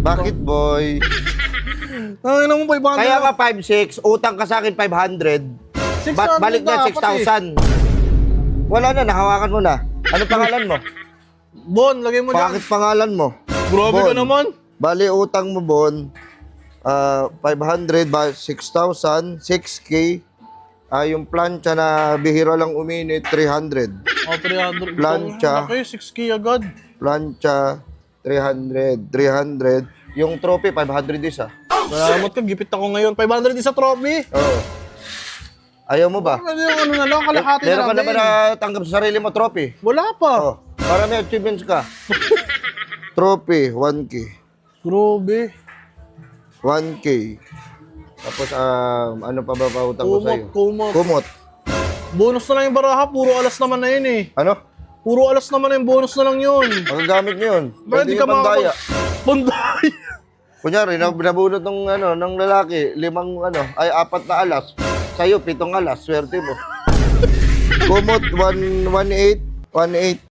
Bakit, boy? Tangin mo 500. Kaya ka 5'6", utang ka sa akin 500. 600 Ba- balik na dapat eh. 6,000. Wala na, nahawakan mo na. Ano pangalan mo? Bon, lagay mo. Bakit pangalan mo? Grabe ka Bon. naman. Bali, utang mo, Bon. ah 500, ba, 6,000, 6K. Ah, yung plancha na bihira lang uminit, 300. Oh, 300. Plancha. Laki, 6K agad. Plancha, 300. 300. Yung trophy, 500 isa. Salamat ka, gipit ako ngayon. 500 din sa trophy. Oo. Ayaw mo ba? Ano yung ano na lang, kalahati Meron na ka na ba natanggap sa sarili mo trophy? Wala pa. Oh, para may achievements ka. trophy, 1K. Grabe. 1K. Tapos, um, ano pa ba pautang ko Kumot, sa'yo? kumot. Kumot. Bonus na lang yung baraha, puro alas naman na yun eh. Ano? Puro alas naman na yung bonus na lang yun. Magagamit mo yun. Bakit di ka pandaya. makakapag... Panday! Kunyari, na, binabunot ng, ano, ng lalaki, limang, ano, ay apat na alas. Sa'yo, pitong alas. Swerte mo. Kumot, 1, 1.8. 1.8.